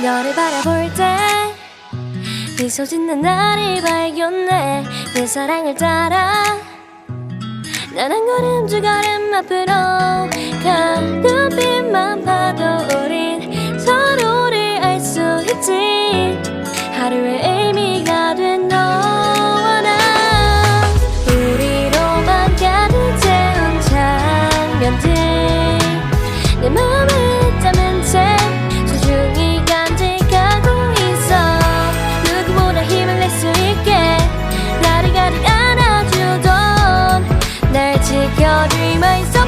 너를 바라볼 때 미소 짓는 나를 발견해 내 사랑을 따라 난한 걸음 두 걸음 앞으로 가 눈빛만 봐도 우린 서로를 알 수 있지. 하루의 의미가 된 너와 나. 우리로만 가득 채운 장면들 내 맘을 Make your dream my song